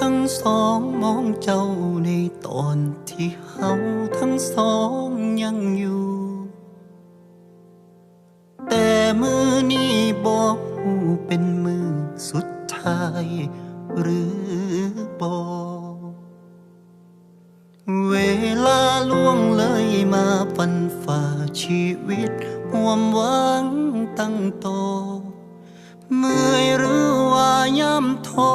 ทั้งสองมองเจ้าในตอนที่เฮาทั้งสองยังอยู่ แต่มือนี้บอกหูเป็นมือสุดท้าย หรือบอกเวลาล่วงเลยมาฟันฝ่าชีวิตห่วมหวังตั้งโตเมื่อยหรือว่าย่ำท้อ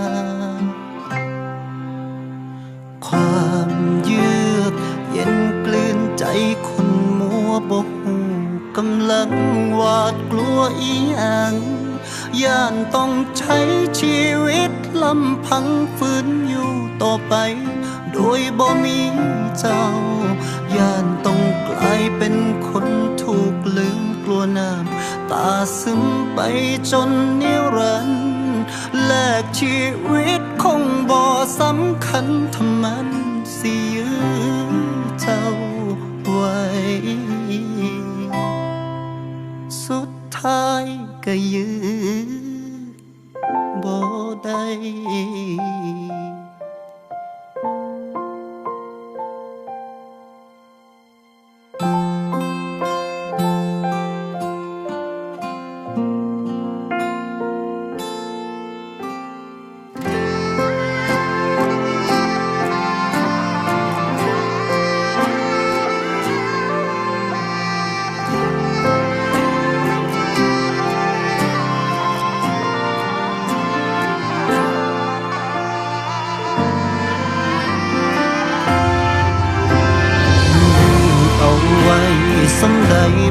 ด บกหูกำลังหวาดกลัวอีหยังย่านต้องใช้ชีวิตลำพังฝืนอยู่ต่อไป โดยบ่มีเจ้า ย่านต้องกลายเป็นคนถูกลืมกลัวน้ำตาซึมไปจนนิรันดร์แลกชีวิตคงบ่สำคัญทำมัน light.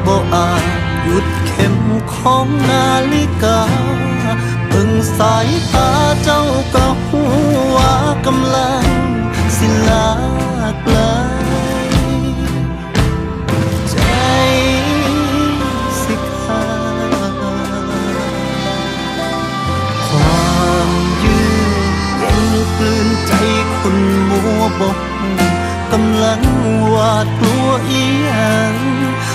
บ่อาจหยุดเข็มของนาฬิกาเบิ่งสายตาเจ้าก็หูว่ากำลังสิลาไกลใจสิขาความยืดเย็นกลืนใจคนมัวบกกำลังหวาดกลัวอีหยัง